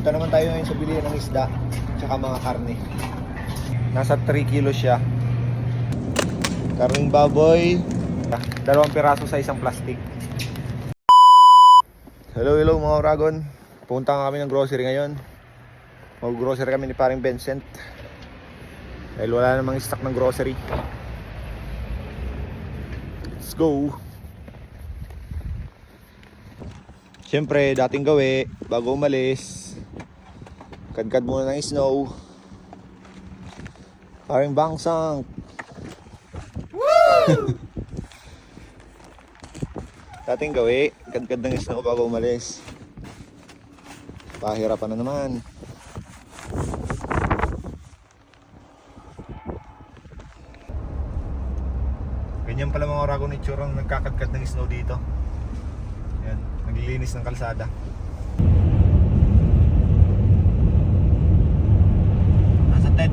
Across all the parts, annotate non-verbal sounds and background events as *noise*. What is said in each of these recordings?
Punta naman tayo ngayon sa bilihan ng isda tsaka mga karne. Nasa 3 kilos siya. Karning baboy, dalawang piraso sa isang plastic. Hello, hello mga Oragon. Pupunta nga kami ng grocery ngayon. Mag-grocery kami ni paring Vincent. Dahil wala namang stock ng grocery. Let's go! Siyempre, dating gawi, bago umalis, kadkad muna ng snow. Paring bangsang. *laughs* dating gawi, kadkad ng snow bago umalis. Pahirapan na naman. Ganyan pala mga oragon ni Churong nagkakadkad ng snow dito. Yan, naglilinis ng kalsada.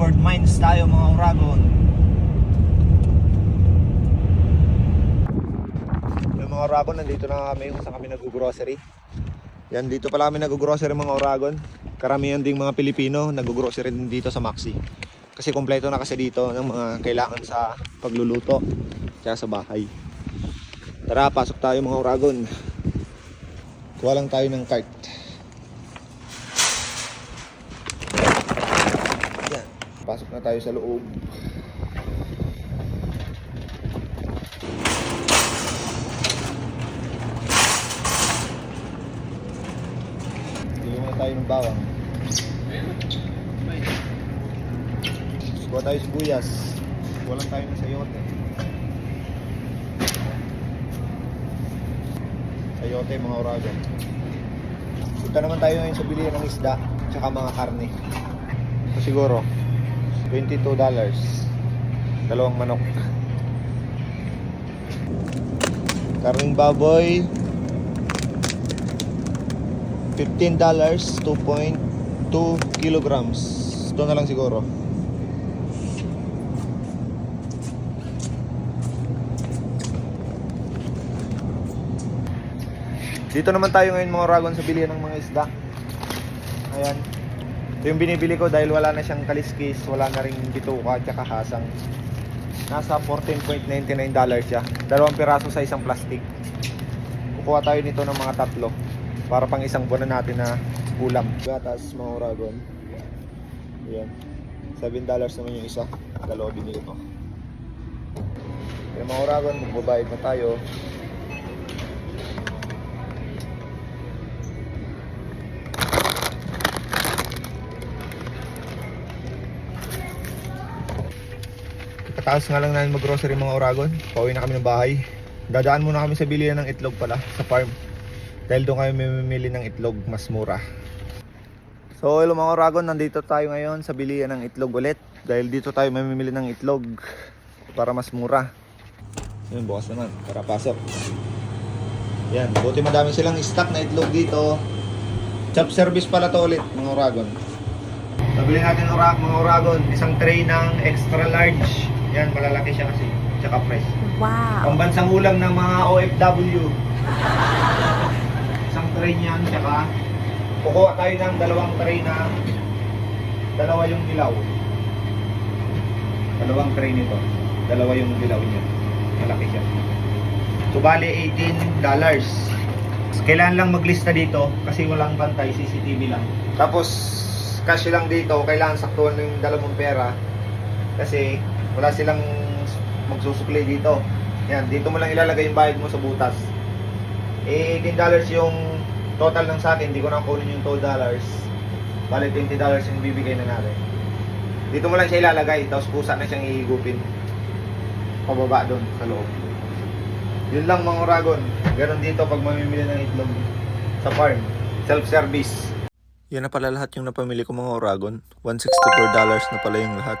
Tedford Mines tayo mga oragon. Yung mga oragon, nandito na kami kung saan kami nag-grocery. Yan, dito pala kami nag-grocery mga oragon. Karamihan ding mga Pilipino nag-grocery din dito sa Maxi. Kasi kompleto na kasi dito ng mga kailangan sa pagluluto tsaka sa bahay. Tara, pasok tayo mga oragon. Kuha lang tayo ng cart. Yan. Pasok na tayo sa loob. Bili na tayo ng bawang. Kuha tayo sibuyas. Kuha lang tayo ng sayote. Sayote mga oragon. Punta naman tayo ngayon sa bilihan ng isda tsaka mga karne. Siguro $22 dalawang manok. Karning baboy $15 2.2 kilograms. Ito na lang siguro. Dito naman tayo ngayon mga ragon sa bilihan ng mga isda. Ayan. Ito yung binibili ko dahil wala na siyang kaliskis, wala na rin bituka at saka hasang. Nasa $14.99 siya. Dalawang piraso sa isang plastic. Kukuha tayo nito ng mga tatlo para pang isang buwan na natin na ulam. Gatas mga ragon. Ayan. $7 naman yung isa. Dalawa binili ko. Kaya mga ragon, magbabayad na tayo. Kataas nga lang namin mag-grocery mga Oragon. Pauwi na kami ng bahay. Dadaan muna kami sa bilihan ng itlog pala sa farm. Dahil doon kami mamimili ng itlog mas mura. So hello mga Oragon, nandito tayo ngayon sa bilihan ng itlog ulit. Dahil dito tayo mamimili ng itlog para mas mura. Yun, bukas naman. Para pasok. Yan, buti madami silang stock na itlog dito. Chop service pala to ulit mga Oragon. Nabili natin mga Oragon, isang tray ng extra large. Yan, malalaki siya kasi. Tsaka fresh. Wow. Pambansang ulam ng mga OFW. isang tray niyan, tsaka kukuha tayo ng dalawang tray na dalawa yung dilaw. Dalawang tray nito. Dalawa yung dilaw niya. Malaki siya. So, bali $18. Kailangan lang maglista dito kasi walang bantay, CCTV lang. Tapos, cash lang dito, kailangan saktuhan yung dalawang pera kasi wala silang magsusuklay dito. Yan, dito mo lang ilalagay yung bayad mo sa butas. Eh, $18 yung total ng sa akin, hindi ko na kunin yung $2. Bali, $20 yung bibigay na natin. Dito mo lang siya ilalagay, tapos kusa na siyang ihigupin. Pababa doon sa loob. Yun lang mga Oragon. Ganon dito pag mamimili ng itlog sa farm. Self-service. Yan na pala lahat yung napamili ko mga Oragon. $164 na pala yung lahat.